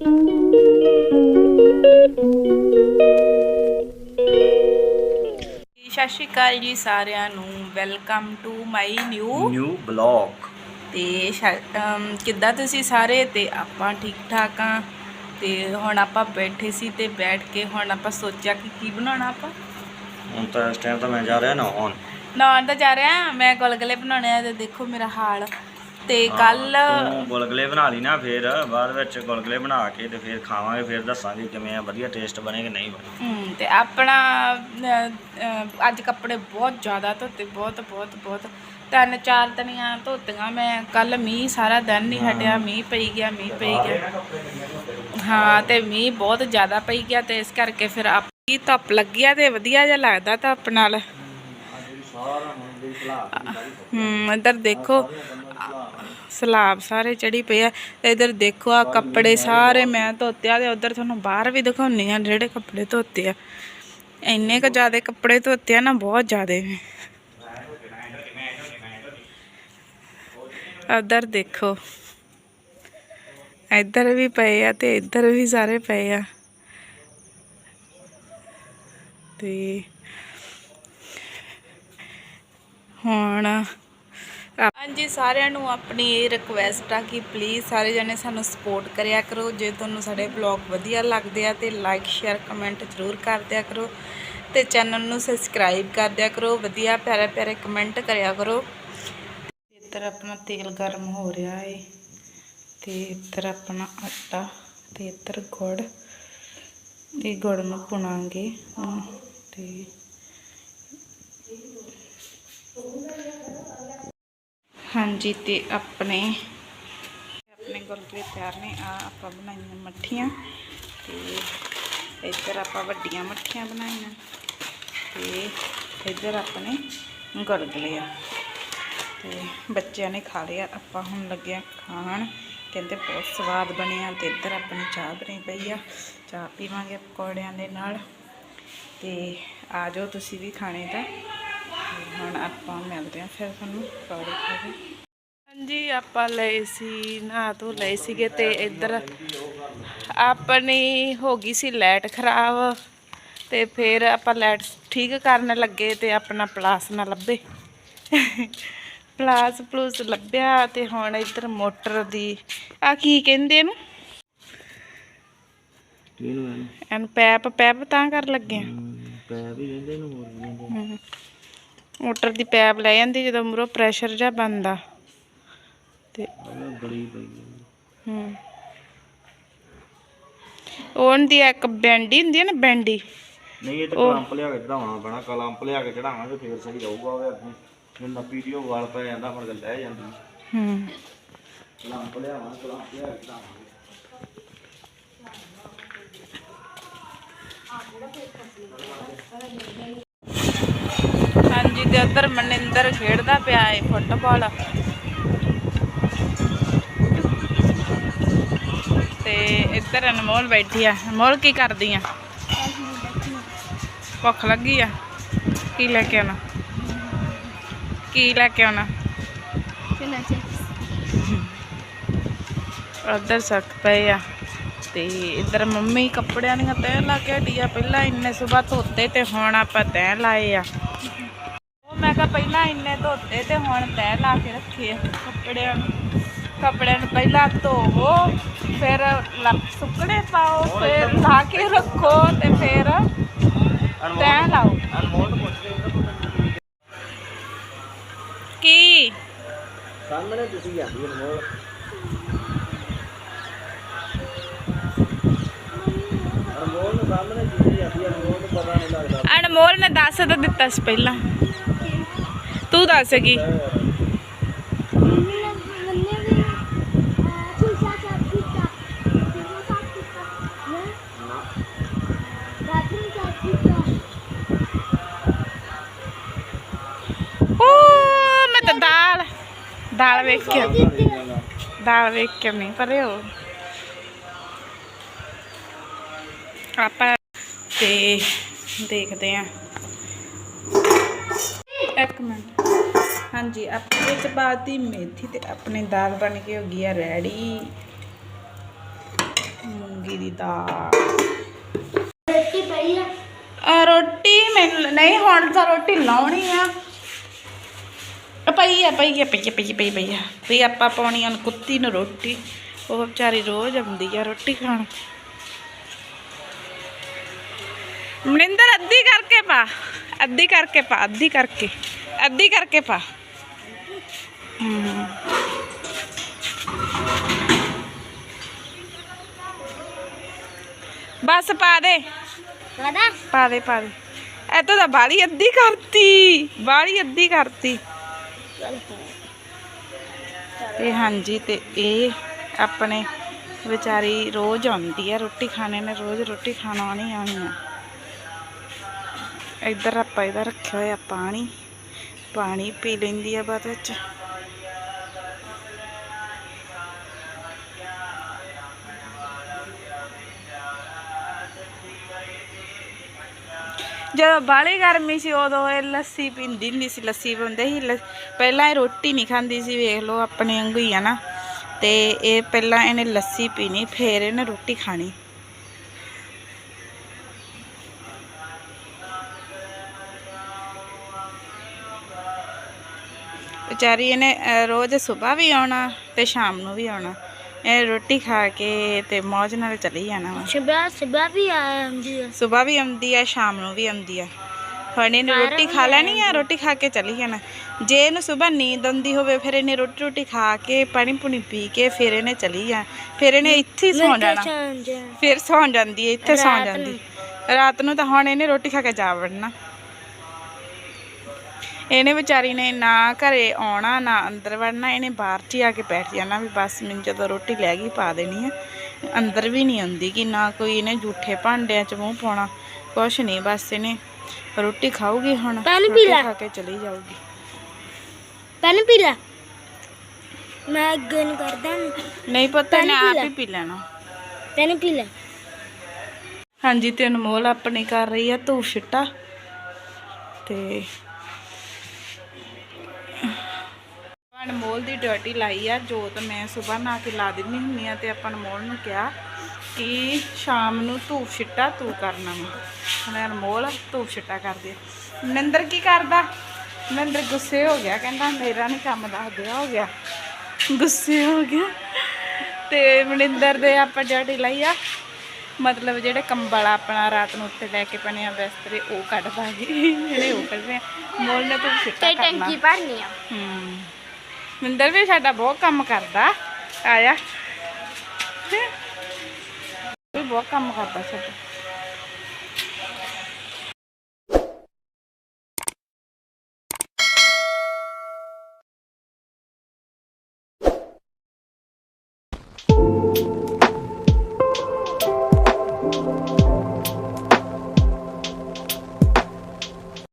ਸਤਿ ਸ਼੍ਰੀ ਅਕਾਲ ਜੀ ਸਾਰਿਆਂ ਨੂੰ। Welcome to my new new blog ਤੇ ਕਿੱਦਾਂ ਤੁਸੀਂ ਸਾਰੇ? ਤੇ ਆਪਾਂ ਠੀਕ ਠਾਕ ਆ। ਤੇ ਹੁਣ ਆਪਾਂ ਬੈਠੇ ਸੀ ਤੇ ਬੈਠ ਕੇ ਹੁਣ ਆਪਾਂ ਸੋਚਿਆ ਕਿ ਕੀ ਬਣਾਉਣਾ ਆਪਾਂ? ਹੁਣ ਤਾਂ ਇਸ ਟਾਈਮ ਤਾਂ ਮੈਂ ਜਾ ਰਿਹਾ ਨਹਾਉਣ। ਨਹਾਉਣ ਤਾਂ ਜਾ ਰਿਹਾ। ਮੈਂ ਗੁਲਗੁਲੇ ਬਣਾਉਣੇ ਆ ਤੇ ਦੇਖੋ ਮੇਰਾ ਹਾਲ। ਤੇ ਕੱਲ ਤੂੰ ਗੁਲਗੁਲੇ ਬਣਾ ਲਈ ਨਾ ਫਿਰ ਬਾਅਦ ਵਿੱਚ ਗੁਲਗੁਲੇ ਬਣਾ ਕੇ ਤੇ ਫਿਰ ਖਾਵਾਂਗੇ ਫਿਰ ਦੱਸਾਂਗੇ ਕਿਵੇਂ ਆ ਵਧੀਆ ਟੇਸਟ ਬਣੇ ਕਿ ਨਹੀਂ ਬਣੇ। ਤੇ ਆਪਣਾ ਅ, ਅ, ਅੱਜ ਕੱਪੜੇ ਬਹੁਤ ਜ਼ਿਆਦਾ ਧੋਤੇ ਬਹੁਤ ਬਹੁਤ ਬਹੁਤ। ਤਿੰਨ ਚਾਰ ਤਨੀਆਂ ਧੋਤੀਆਂ ਮੈਂ ਕੱਲ ਮੀਂਹ ਸਾਰਾ ਦਿਨ ਨਹੀਂ ਹਟਿਆ ਮੀਂਹ ਪਈ ਗਿਆ ਮੀਂਹ ਪਈ ਗਿਆ। ਹਾਂ ਤੇ ਮੀਂਹ ਬਹੁਤ ਜ਼ਿਆਦਾ ਪਈ ਗਿਆ ਤੇ ਇਸ ਕਰਕੇ ਫਿਰ ਆਪੀ ਧੁੱਪ ਲੱਗਿਆ ਤੇ ਵਧੀਆ ਜਿਹਾ ਲੱਗਦਾ ਧੁੱਪ ਨਾਲ। ਹੂੰ ਇੱਧਰ ਦੇਖੋ। ਸਲਾਬ ਸਾਰੇ ਚੜੀ ਪਏ ਆ। ਤੇ ਇੱਧਰ ਦੇਖੋ ਆ ਕੱਪੜੇ ਸਾਰੇ ਮੈਂ ਧੋਤੇ ਆ ਤੇ ਉਧਰ ਤੁਹਾਨੂੰ ਬਾਹਰ ਵੀ ਦਿਖਾਉਣੀ ਆ ਜਿਹੜੇ ਕੱਪੜੇ ਧੋਤੇ ਆ। ਇੰਨੇ ਕ ਜ਼ਿਆਦਾ ਕੱਪੜੇ ਧੋਤੇ ਆ ਨਾ, ਬਹੁਤ ਜ਼ਿਆਦੇ ਉਧਰ ਦੇਖੋ, ਇੱਧਰ ਵੀ ਪਏ ਆ ਤੇ ਇੱਧਰ ਵੀ ਸਾਰੇ ਪਏ ਆ। ਤੇ ਹੁਣ ਹਾਂਜੀ, ਸਾਰਿਆਂ ਨੂੰ ਆਪਣੀ ਇਹ ਰਿਕੁਐਸਟ ਆ ਕਿ ਪਲੀਜ਼ ਸਾਰੇ ਜਣੇ ਸਾਨੂੰ ਸਪੋਰਟ ਕਰਿਆ ਕਰੋ। ਜੇ ਤੁਹਾਨੂੰ ਸਾਡੇ ਵਲੌਗ ਵਧੀਆ ਲੱਗਦੇ ਆ ਤੇ ਲਾਈਕ ਸ਼ੇਅਰ ਕਮੈਂਟ ਜ਼ਰੂਰ ਕਰ ਦਿਆ ਕਰੋ ਤੇ ਚੈਨਲ ਨੂੰ ਸਬਸਕ੍ਰਾਈਬ ਕਰ ਦਿਆ ਕਰੋ। ਵਧੀਆ, ਪਿਆਰੇ ਪਿਆਰੇ ਕਮੈਂਟ ਕਰਿਆ ਕਰੋ। ਇੱਧਰ ਆਪਣਾ ਤੇਲ ਗਰਮ ਹੋ ਰਿਹਾ ਹੈ ਤੇ ਇੱਧਰ ਆਪਣਾ ਆਟਾ ਤੇ ਇੱਧਰ ਗੁੜ ਇਹ ਗੁੜ ਨੂੰ ਭੁਨਾਂਗੇ ਹੁਣ ਤੇ ਹਾਂਜੀ ਤੇ ਆਪਣੇ ਆਪਣੇ ਗੁਲਗੁਲੇ ਤਿਆਰ ਨੇ, ਆ ਆਪਾਂ ਬਣਾਈਆਂ ਮੱਠੀਆਂ ਤੇ ਇੱਧਰ ਆਪਾਂ ਵੱਡੀਆਂ ਮੱਠੀਆਂ ਬਣਾਈਆਂ ਤੇ ਇੱਧਰ ਆਪਣੇ ਗੁਲਗੁਲੇ ਆ। ਤੇ ਬੱਚਿਆਂ ਨੇ ਖਾ ਲਿਆ, ਆਪਾਂ ਹੁਣ ਲੱਗਿਆ ਖਾਣ। ਕਹਿੰਦੇ ਬਹੁਤ ਸਵਾਦ ਬਣਿਆ ਤੇ ਇੱਧਰ ਆਪਣੀ ਚਾਹ ਬਣੀ ਪਈ ਆ। ਚਾਹ ਪੀਵਾਂਗੇ ਪਕੌੜਿਆਂ ਦੇ ਨਾਲ। ਤੇ ਆ ਜਾਓ ਤੁਸੀਂ ਵੀ ਖਾਣੇ ਦਾ। ਹੁਣ ਆਪਾਂ ਮਿਲਦੇ ਹਾਂ ਫਿਰ ਤੁਹਾਨੂੰ ਪਕੌੜੇ ਖਾ ਕੇ ਹਾਂਜੀ ਆਪਾਂ ਲਏ ਸੀ ਨਹਾ ਧੋ ਲਏ ਸੀਗੇ ਤੇ ਇੱਧਰ ਆਪਣੀ ਹੋ ਗਈ ਸੀ ਲਾਈਟ ਖਰਾਬ ਤੇ ਫਿਰ ਆਪਾਂ ਲਾਈਟ ਠੀਕ ਕਰਨ ਲੱਗੇ ਤੇ ਆਪਣਾ ਪਲਾਸ ਨਾ ਲੱਭੇ। ਪਲਾਸ ਪਲੂਸ ਲੱਭਿਆ ਤੇ ਹੁਣ ਇੱਧਰ ਮੋਟਰ ਦੀ ਆ ਕੀ ਕਹਿੰਦੇ ਇਹਨੂੰ? ਇਹਨੂੰ? ਪੈਪ ਪੈਪ ਤਾਂ ਕਰ ਲੱਗੇ ਆ। ਪੈ ਵੀ ਰਹਿੰਦੇ ਨੂੰ ਹੋਰ ਹਮ। ਮੋਟਰ ਦੀ ਪੈਪ ਲੈ ਜਾਂਦੀ ਜਦੋਂ ਮੁਰੋ ਪ੍ਰੈਸ਼ਰ ਜਾਂ ਬੰਦਾ ਤੇ ਬੜੀ ਪਈ ਹੂੰ ਉਹਦੀ ਇੱਕ ਬੈਂਡੀ ਹੁੰਦੀ ਹੈ ਨਾ ਬੈਂਡੀ। ਨਹੀਂ ਇਹ ਤਾਂ ਕਲੰਪ ਲਿਆ ਕੇ ਚੜਾਉਣਾ ਪੈਣਾ ਕਲੰਪ ਲਿਆ ਕੇ ਚੜਾਵਾਂਗੇ ਫਿਰ ਸਹੀ ਰਹੂਗਾ ਉਹ ਅੱਗੇ ਹੁਣ ਨਾ ਵੀਡੀਓ ਵਾਲ ਪੈ ਜਾਂਦਾ ਫਿਰ ਲੈ ਜਾਂਦੀ। ਹੂੰ। ਕਲੰਪ ਲਿਆਵਾਂ ਕਲੰਪ ਲਿਆ ਕੇ ਚੜਾਵਾਂਗੇ। ਹਾਂਜੀ ਤੇ ਉੱਧਰ ਮਨਿੰਦਰ ਖੇਡਦਾ ਪਿਆ ਏ ਫੁੱਟਬਾਲ। ਤੇ ਇੱਧਰ ਅਨਮੋਲ ਬੈਠੀ ਆ। ਅਨਮੋਲ ਕੀ ਕਰਦੀ ਆ? ਭੁੱਖ ਲੱਗੀ ਆ? ਕੀ ਲੈ ਕੇ ਆਉਣਾ? ਕੀ ਲੈ ਕੇ ਆਉਣਾ? ਉੱਧਰ ਸੱਕ ਪਏ ਆ। ਤੇ ਇੱਧਰ ਮੰਮੀ ਕੱਪੜਿਆਂ ਦੀਆਂ ਤੈਅ ਲਾ ਕੇ ਹਟੀ ਆ। ਪਹਿਲਾਂ ਇੰਨੇ ਸਵੇਰ ਧੋਤੇ ਤੇ ਹੁਣ ਆਪਾਂ ਤੈਅ ਲਾਏ ਆ। ਮੈਂ ਕਿਹਾ ਪਹਿਲਾਂ ਇੰਨੇ ਧੋਤੇ ਤੇ ਹੁਣ ਤੈਅ ਲਾ ਕੇ ਰੱਖੇ ਕੱਪੜਿਆਂ ਨੂੰ। ਕੱਪੜਿਆਂ ਨੂੰ ਪਹਿਲਾਂ ਧੋਵੋ ਫਿਰ ਸੁੱਕਣੇ ਪਾਓ ਫਿਰ ਲਾ ਕੇ ਰੱਖੋ ਤੇ ਫਿਰ ਤੈਅ ਲਾਓ। ਕੇ ਕੀ ਸਾਹਮਣੇ ਤੁਸੀਂ ਜਾਂਦੀ ਅਨਮੋਲ। ਅਨਮੋਲ ਨੂੰ ਸਾਹਮਣੇ ਤੁਸੀਂ ਜਾਂਦੀ ਅਨਮੋਲ ਨੂੰ ਪਤਾ ਨਹੀਂ ਲੱਗਦਾ। ਅਨਮੋਲ ਨੇ ਦੱਸ ਤਾਂ ਦਿੱਤਾ ਸੀ ਪਹਿਲਾਂ। ਤੂੰ ਦੱਸੇਗੀ ਉਹ ਮੈਂ ਦਾਲ ਦਾਲ ਵੇਖ ਕੇ ਦਾਲ ਵੇਖ ਕੇ ਨਹੀਂ ਪਰੇ ਹੋ। ਆਪਾਂ ਤੇ ਦੇਖਦੇ ਆ। ਇੱਕ ਮਿੰਟ। ਹਾਂਜੀ ਆਪਣੇ ਵਿੱਚ ਪਾਤੀ ਮੇਥੀ ਤੇ ਆਪਣੀ ਦਾਲ ਬਣ ਕੇ ਹੋ ਗਈ ਆ ਰੈਡੀ। ਮੂੰਗੀ ਦੀ ਦਾਲ। ਰੋਟੀ ਪਈ ਆ? ਆ ਰੋਟੀ ਮੈਨੂੰ ਨਹੀਂ ਹੁਣ ਤਾਂ ਰੋਟੀ ਲਾਉਣੀ ਆ। ਪਈ ਆ ਪਈ ਆ ਪਈ ਆ ਪਈ ਪਈ ਪਈ ਆ। ਵੀ ਆਪਾਂ ਪਾਉਣੀ ਆ ਕੁੱਤੀ ਨੂੰ ਰੋਟੀ। ਉਹ ਵਿਚਾਰੀ ਰੋਜ਼ ਆਉਂਦੀ ਆ ਰੋਟੀ ਖਾਣ। ਮਨਿੰਦਰ ਅੱਧੀ ਕਰਕੇ ਪਾ। ਅੱਧੀ ਕਰਕੇ ਪਾ ਅੱਧੀ ਕਰਕੇ। ਅੱਧੀ ਕਰਕੇ ਪਾ। ਬਸ ਪਾ ਦੇ। ਪਤਾ ਪਾ ਦੇ ਪਾ ਦੇ। ਐਤੋਂ ਤਾਂ ਬਾਲੀ ਅੱਧੀ ਕਰਤੀ। ਬਾਲੀ ਅੱਧੀ ਕਰਤੀ। ਇਹ ਹਾਂਜੀ ਤੇ ਇਹ ਆਪਣੇ ਵਿਚਾਰੀ ਰੋਜ਼ ਆਉਂਦੀ ਆ। ਰੋਟੀ ਖਾਣੇ ਨੇ ਰੋਜ਼ ਰੋਟੀ ਖਾਣ ਆਉਣੀ ਆਉਣੀ ਆ। ਇੱਧਰ ਆਪਾਂ ਇਹਦਾ ਰੱਖਿਆ ਹੋਇਆ ਪਾਣੀ। ਪਾਣੀ ਪੀ ਲੈਂਦੀ ਆ ਬਾਅਦ ਵਿੱਚ। ਜਦੋਂ ਬਾਹਲੀ ਗਰਮੀ ਸੀ, ਉਦੋਂ ਇਹ ਲੱਸੀ ਪੀਂਦੀ ਹੁੰਦੀ ਸੀ, ਲੱਸੀ ਪੀਂਦੇ ਸੀ, ਲ- ਪਹਿਲਾਂ ਇਹ ਰੋਟੀ ਨਹੀਂ ਖਾਂਦੀ ਸੀ, ਵੇਖ ਲਓ ਆਪਣੇ ਵਾਂਗੂ ਹੀ ਆ ਨਾ। ਤੇ ਇਹ ਪਹਿਲਾਂ ਇਹਨੇ ਲੱਸੀ ਪੀਣੀ, ਫੇਰ ਇਹਨੇ ਰੋਟੀ ਖਾਣੀ। ਵਿਚਾਰੀ ਇਹਨੇ ਰੋਜ਼ ਸਵੇਰ ਵੀ ਆਉਣਾ ਤੇ ਸ਼ਾਮ ਨੂੰ ਵੀ ਆਉਣਾ। ਇਹ ਰੋਟੀ ਖਾ ਕੇ ਤੇ ਮੌਜ ਨਾਲ ਚਲੀ ਜਾਣਾ ਵਾ। ਸਵੇਰ ਸਵੇਰ ਵੀ ਹੁੰਦੀ ਆ। ਸਵੇਰ ਵੀ ਆਉਂਦੀ ਆ ਸ਼ਾਮ ਨੂੰ ਵੀ ਆਉਂਦੀ ਆ। ਹੁਣ ਇਹਨੇ ਰੋਟੀ ਖਾ ਲੈਣੀ ਆ ਰੋਟੀ ਖਾ ਕੇ ਚਲੀ ਜਾਣਾ। ਜੇ ਇਹਨੂੰ ਸਵੇਰ ਨੀਂਦ ਆਉਂਦੀ ਹੋਵੇ ਫਿਰ ਇਹਨੇ ਰੋਟੀ ਰੋਟੀ ਖਾ ਕੇ ਪਾਣੀ ਪੂਣੀ ਪੀ ਕੇ ਫਿਰ ਇਹਨੇ ਚਲੀ ਜਾ ਫਿਰ ਇਹਨੇ ਇੱਥੇ ਹੀ ਸੌਂ ਜਾਣਾ। ਫਿਰ ਸੌਂ ਜਾਂਦੀ ਹੈ ਇੱਥੇ ਸੌਂ ਜਾਂਦੀ। ਰਾਤ ਨੂੰ ਤਾਂ ਹੁਣ ਇਹਨੇ ਰੋਟੀ ਖਾ ਕੇ ਜਾ ਵੜਨਾ। ਇਹਨੇ ਵਿਚਾਰੀ ਨੇ ਨਾ ਘਰੇ ਆਉਣਾ ਨਾ ਅੰਦਰ ਵੜਨਾ ਇਹਨੇ ਬਾਹਰ 'ਚ ਹੀ ਆ ਕੇ ਬੈਠ ਜਾਣਾ ਵੀ ਬਸ ਮੈਨੂੰ ਜਦੋਂ ਰੋਟੀ ਲੈ ਗਈ ਪਾ ਦੇਣੀ ਆ। ਅੰਦਰ ਵੀ ਨਹੀਂ ਆਉਂਦੀ ਕਿ ਨਾ ਕੋਈ ਇਹਨੇ ਝੂਠੇ ਭਾਂਡਿਆਂ 'ਚ ਮੂੰਹ ਪਾਉਣਾ ਕੁਛ ਨਹੀਂ ਬਸ ਇਹਨੇ ਰੋਟੀ ਖਾਊਗੀ ਹੁਣ ਪਾਣੀ ਪੀ ਰੋਟੀ ਲੈ। ਖਾ ਕੇ ਚਲੀ ਜਾਊਗੀ। ਪੈਨ ਪੀ ਲੈ। ਮੈਂ ਅੱਗੇ ਨੂੰ ਕਰਦਾ ਨਹੀਂ ਪਤਾ ਇਹਨੇ ਪਾਣੀ ਪੀ ਆਪ ਲੈ। ਹੀ ਪੀ ਲੈਣਾ। ਪੈਨ ਪੀ ਲੈ। ਹਾਂਜੀ ਤੇ ਅਨਮੋਲ ਆਪਣੀ ਕਰ ਰਹੀ ਆ ਧੂਫ ਛਿੱਟਾ ਤੇ ਅਨਮੋਲ ਦੀ ਡਿਊਟੀ ਲਾਈ ਆ ਜੋਤ ਮੈਂ ਸਵੇਰ ਨਾ ਕੇ ਲਾ ਦਿੰਦੀ ਹੁੰਦੀ ਆ ਤੇ ਆਪਾਂ ਅਨਮੋਲ ਨੂੰ ਕਿਹਾ ਕਿ ਸ਼ਾਮ ਨੂੰ ਧੂਫ ਛਿੱਟਾ ਤੂੰ ਕਰਨਾ ਵਾ। ਹੁਣ ਅਨਮੋਲ ਧੂਫ ਛਿੱਟਾ ਕਰਦੇ ਮਨਿੰਦਰ ਕੀ ਕਰਦਾ? ਮਨਿੰਦਰ ਗੁੱਸੇ ਹੋ ਗਿਆ ਕਹਿੰਦਾ ਮੇਰਾ ਨਹੀਂ ਕੰਮ ਦੱਸ ਦਿਆ ਹੋ ਗਿਆ। ਗੁੱਸੇ ਹੋ ਗਿਆ। ਤੇ ਮਨਿੰਦਰ ਦੇ ਆਪਾਂ ਡਿਊਟੀ ਲਾਈ ਆ। ਮਤਲਬ ਜਿਹੜੇ ਕੰਬਲ ਆਪਣਾ ਰਾਤ ਨੂੰ ਉੱਤੇ ਲੈ ਕੇ ਪਨੇ ਆ ਬਿਸਤਰੇ ਉਹ ਕੱਢ ਦਾਂਗੇ ਜਿਹੜੇ ਉਹ ਕੱਢ ਰਹੇ ਆ। ਮੋਲ ਨੇ ਤੂੰ ਕਈ ਕਰਨਾ। ਟੈਂਕੀ ਭਰਨੀ ਆ। ਹੂੰ। ਮਿੰਦਰ ਵੀ ਸਾਡਾ ਬਹੁਤ ਕੰਮ ਕਰਦਾ। ਆਇਆ। ਵੀ ਬਹੁਤ ਕੰਮ ਕਰਦਾ ਸਾਡਾ।